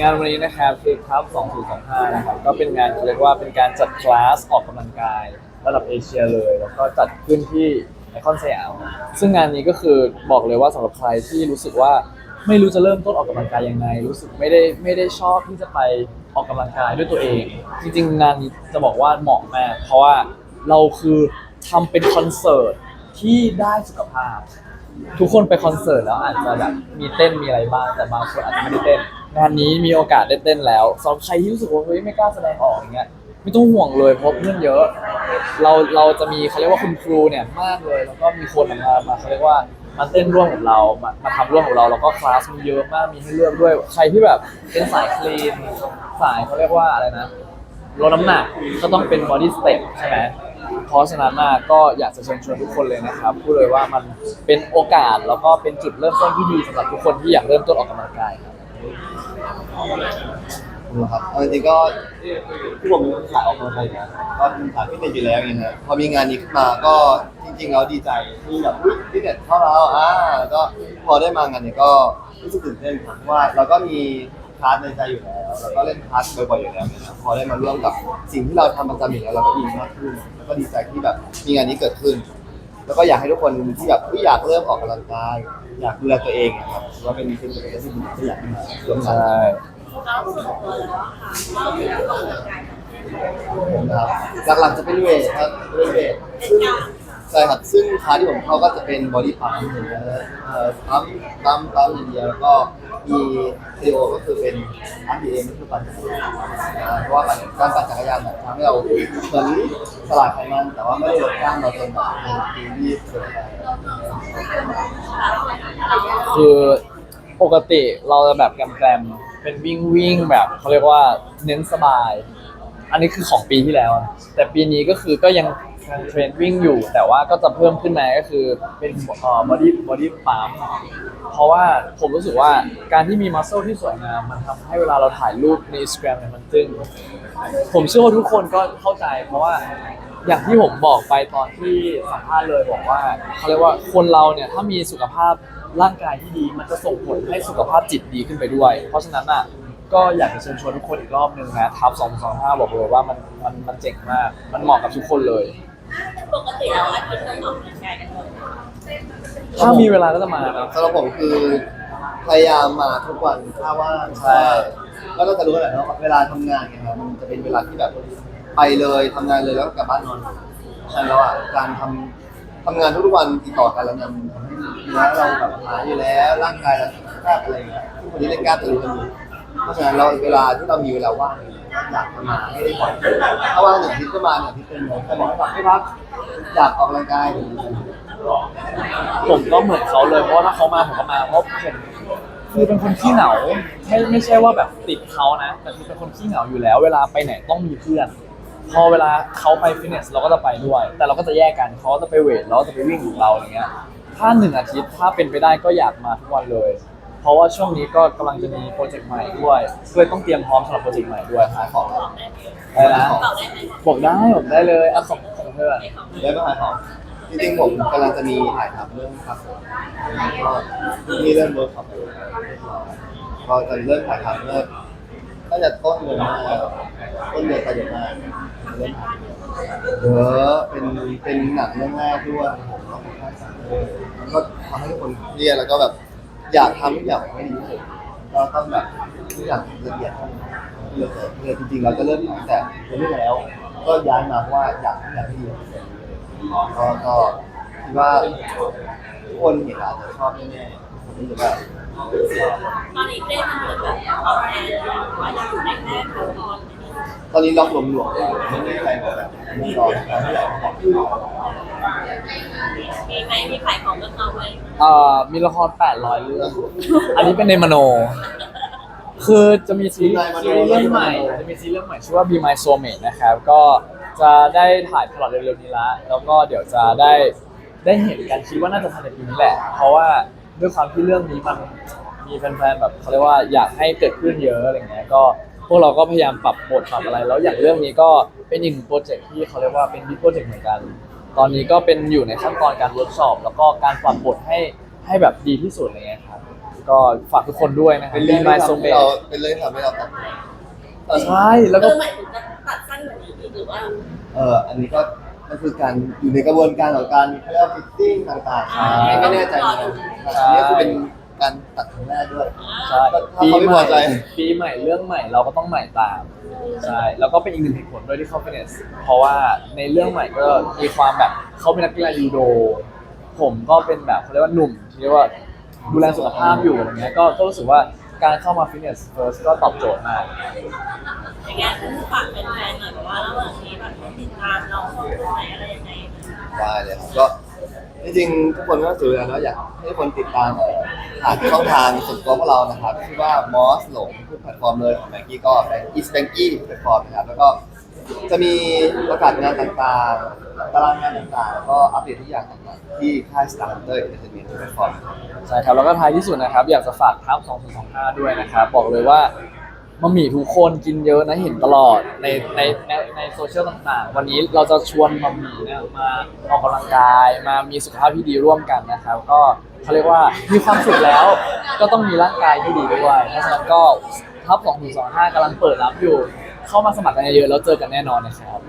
งานวันนี้นะครับคือครับ 2025 นะครับ ก็เป็นงานเขาเรียกว่าเป็นการจัดคลาสออกกำลังกายระดับเอเชียเลย แล้วก็จัดขึ้นที่ไอคอนสยาม ซึ่งงานนี้ก็คือบอกเลยว่าสำหรับใครที่รู้สึกว่าไม่รู้จะเริ่มต้นออกกำลังกายยังไง รู้สึกไม่ได้ไม่ได้ชอบที่จะไปออกกำลังกายด้วยตัวเอง จริงๆ งานนี้จะบอกว่าเหมาะมาก เพราะว่าเราคือทำเป็นคอนเสิร์ตที่ได้สุขภาพ ทุกคนไปคอนเสิร์ตแล้วอาจจะแบบมีเต้นมีอะไรบ้างแต่บางคนอาจจะไม่ได้เต้น งานนี้มีโอกาสได้เต้นแล้วสำหรับใครที่รู้สึกว่าเฮ้ยไม่กล้าแสดงออกอย่างเงี้ยไม่ต้องห่วงเลยเพราะเพื่อนเยอะ เราเราจะมีเขาเรียกว่าคุณครูเนี่ยมากเลย แล้วก็มีคนมามาเขาเรียกว่ามาเต้นร่วมกับเรา มามาทำร่วมกับเราแล้วก็คลาสมีเยอะมากมีให้เลือกด้วย ใครที่แบบเป็นสายคลีนสายเขาเรียกว่าอะไรนะลดน้ำหนักก็ต้องเป็นบอดี้สเต็ปใช่ไหมเพราะฉะนั้นน่ะก็อยากจะเชิญชวนทุกคนเลยนะครับพูดเลยว่ามันเป็นโอกาสแล้วก็เป็นจุดเริ่มต้นที่ดีสำหรับทุกคนที่อยากเริ่มต้นออกกำลังกายครับ นะครับเอาจริงๆก็ที่ผมเป็นสายออกกำลังกายอยู่แล้วก็เป็นสายฟิตเนสอยู่แล้วอย่างเงี้ยพอมีงานนี้ขึ้นมาก็จริงๆแล้วดีใจที่แบบอุ๊ยฟิตเนสเข้าแล้วอ่าก็พอได้มางานนี้ก็รู้สึกตื่นเต้นครับเพราะว่าเราก็มีคลาสในใจอยู่แล้วแล้วก็เล่นคลาสบ่อยๆอยู่แล้วเนี่ยนะพอได้มาร่วมกับสิ่งที่เราทำประจำอยู่แล้วเราก็อินมากขึ้น แล้วก็ดีใจที่แบบมีงานนี้เกิดขึ้น แล้วก็อยากให้ทุกคนที่แบบที่อยากเริ่มออกกำลังกาย อยากดูแลตัวเองนะครับว่าเป็นเป็นตัวเองที่ดีที่อยากให้มาร่วมกันใช่แล้วส่วนตัวแล้วอะค่ะเราเป็นนักออกกำลังกายของนะครับหลักๆจะเป็นเวทครับเป็นเวทซึ่งใช่ครับ ซึ่งคลาสที่ผมเข้าก็จะเป็นบอดี้พัมป์อย่างเงี้ยเอ่อพัมป์พัมป์พัมป์อย่างเดียวแล้วก็มีคาร์ดิโอก็คือเป็น RPM ก็คือปั่นจักรยานนะเพราะว่าปั่นการปั่นจักรยานแบบทำให้เราเหมือนสลายไขมันแต่ว่าไม่ได้ลดกล้ามเราจนแบบเป็นตีรีบเกินไป คือปกติเราจะแบบแกรมเป็นวิ่งวิ่งแบบเขาเรียกว่าเน้นสบาย อันนี้คือของปีที่แล้วนะแต่ปีนี้ก็คือก็ยังเทรนวิ่งอยู่ แต่ว่าก็จะเพิ่มขึ้นมาก็คือเป็นเอ่อบอดี้บอดี้ปั๊มเพราะว่าผมรู้สึกว่าการที่มีมัสเซลที่สวยงามมันทำให้เวลาเราถ่ายรูปใน Instagram เนี่ยมันตึง ผมเชื่อว่าทุกคนก็เข้าใจ เพราะว่าอย่างที่ผมบอกไปตอนที่สัมภาษณ์เลยบอกว่าเขาเรียกว่าคนเราเนี่ยถ้ามีสุขภาพ ร่างกายที่ดีมันจะส่งผลให้สุขภาพจิตดีขึ้นไปด้วย เพราะฉะนั้นอะก็อยากจะเชิญชวนทุกคนอีกรอบนึงนะทับ225บอกเลยว่ามันมันมันเจ๋งมาก มันเหมาะกับทุกคนเลย ปกติเราอาทิตย์เราออกกำลังกายกันบ่อยถ้ามีเวลาก็จะมานะ สำหรับผมคือพยายามมาทุกวันถ้าว่างใช่แล้วก็จะรู้แหละว่าเวลาทำงานเนี่ยครับมันจะเป็นเวลาที่แบบไปเลยทำงานเลยแล้วก็กลับบ้านนอนฉะนั้นแล้วอะการทำทำงานทุกๆวันติดต่อกันแล้วเนี่ยมันทำให้ เนื้อเราแบบหายอยู่แล้วร่างกายเราสุขภาพอะไรอย่างเงี้ยทุกคนที่เล่นกล้ามจะรู้กันอยู่เพราะฉะนั้นเราเวลาที่เรามีเวลาว่างอยากจะมาให้ได้บ่อยถ้าว่างหนึ่งอาทิตย์ก็มาหนึ่งอาทิตย์เป็นแต่บอกให้พักให้พักอยากออกกำลังกายหรือผมก็เหมือนเขาเลยเพราะว่าถ้าเขามาผมก็มาเพราะผมคือเป็นคนขี้เหงาไม่ไม่ใช่ว่าแบบติดเขานะแต่คือเป็นคนขี้เหงาอยู่แล้ว เวลาไปไหนต้องมีเพื่อน พอเวลาเขาไปฟิตเนสเราก็จะไปด้วย แต่เราก็จะแยกกันเขาจะไปเวทเราจะไปวิ่งของเราอย่างเงี้ย ถ้าหนึ่งอาทิตย์ถ้าเป็นไปได้ก็อยากมาทุกวันเลย เพราะว่าช่วงนี้ก็กำลังจะมีโปรเจกต์ใหม่ด้วยก็เลยต้องเตรียมพร้อมสำหรับโปรเจกต์ใหม่ด้วยขายของอะไรนะบอกได้ไหมบอกได้บอกได้เลยอะของของเพื่อนได้ไหมหายหอมจริงๆผมกำลังจะมีถ่ายทำเรื่องครับผมก็มีเรื่องเวิร์กช็อปอยู่ก็จะเริ่มถ่ายทำเมื่อน่าจะต้นเดือนหน้าต้นเดือนกันยายนเริ่มถ่ายเยอะเป็นเป็นหนังเรื่องแรกด้วย มันก็ทำให้ทุกคนเครียดแล้วก็แบบอยากทำทุกอย่างให้ดีที่สุดเราต้องแบบทุกอย่างละเอียดละเอียดเยจริงๆเราจะเริ่มตั้งแต่เดือนที่แล้ว ก็ย้ายมาเพราะว่าอยากให้อยากให้ดีที่สุดก็ก็คิดว่าทุกคนเห็นอาจจะชอบแน่ๆผมรู้สึกว่าตอนนี้เต้นมันเหมือนแบบออนแอร์ว่าอยู่ในแค่ขั้นตอน ตอนนี้ล็อกหลวมหลวมไม่ได้ใครบอกแบบไม่รอแล้วที่ไหนบอกคือมีไหมมีขายของกับเราไหมเอ่อมีละคร800เรื่อง อันนี้เป็นในมโน คือจะมีซีรีส์ซีรีส์เรื่องใหม่ จะมีซีรีส์เรื่องใหม่ชื่อว่า Be My Soulmate นะครับ ก็จะได้ถ่ายพลอตเร็วๆนี้ละ แล้วก็เดี๋ยวจะได้ได้เห็นกันคิดว่าน่าจะทันในปีนี้แหละ เพราะว่าด้วยความที่เรื่องนี้มันมีแฟนๆแบบเขาเรียกว่าอยากให้เกิดขึ้นเยอะอะไรเงี้ย ก็ พวกเราก็พยายามปรับบทปรับอะไร แล้วอย่างเรื่องนี้ก็เป็นอีกหนึ่งโปรเจกต์ที่เขาเรียกว่าเป็นบิ๊กโปรเจกต์เหมือนกัน ตอนนี้ก็เป็นอยู่ในขั้นตอนการเวิร์กช็อปแล้วก็การปรับบทให้ให้แบบดีที่สุดอะไรเงี้ยครับ ก็ฝากทุกคนด้วยนะครับเป็นเรื่องไมที่โซทำเมให้เราเป็นเรื่องที่ทำให้เราตัดใช่แล้วก็เออหมายถึงจะตัดสั้นกว่านี้อีกหรือว่าเอออันนี้ก็มันคือการอยู่ในกระบวนการของการเขาเรียกว่าฟิตติ้งต่างๆไม่แน่ใจเหมือนกันอันนี้คือเป็น การตัดครั้งแรกด้วยใช่ถ้าปีเขาไม่ใหพม่อใจปีใหม่เรื่องใหม่เราก็ต้องใหม่ตามใช่แล้วก็เป็นอีกหนึ่งเหตุผลด้วยที่เข้าฟิตเนสเพราะว่าในเรื่องใหม่ก็มีความแบบเขาเป็นนักกีฬายูโด ผมก็เป็นแบบเขาเรียกว่าหนุ่มที่เรียกว่าดูแลสุขภาพอยู่อะไรเงี้ยก็ก็รู้สึกว่าการเข้ามาฟิตเนสเฟิร์สก็ตอบโจทย์มาก อย่างเงี้ยฝากแฟนๆหน่อยแบบว่าระหว่างนี้แบบติดตามเราช่องทางไหนอะไรยังไง ได้เลยครับก็จริงๆทุกคนก็ถือกันว่าอยากให้ทุกคนติดตามเอ่อ ผ่านช่องทางส่วนตัวพวกเรานะครับชื่อว่ามอสหลงทุกแพลตฟอร์มเลยของแบงกี้ก็แบงกี้สแบงกี้แพลตฟอร์มนะครับแล้วก็จะมีประกาศงานต่างๆ ตารางงานต่างๆแล้วก็อัปเดตทุกอย่างต่างๆที่ค่าย Star Hunter Entertainment ทุกแพลตฟอร์มใช่ครับแล้วก็ท้ายที่สุดนะครับ อยากจะฝากทัพ2025 ด้วยนะครับ บอกเลยว่า มัมมี่ทุกคนกินเยอะนะเห็นตลอดในในในในโซเชียลต่างๆ วันนี้เราจะชวนมัมมี่เนี่ยมาออกกำลังกายมามีสุขภาพที่ดีร่วมกันนะครับ ก็เขาเรียกว่ามีความสุขแล้ว ก็ต้องมีร่างกายที่ดีด้วยเพราะฉะนั้นก็ทัพ2025กำลังเปิดรับอยู่ เข้ามาสมัครกันเยอะๆแล้วเจอกันแน่นอนนะครับ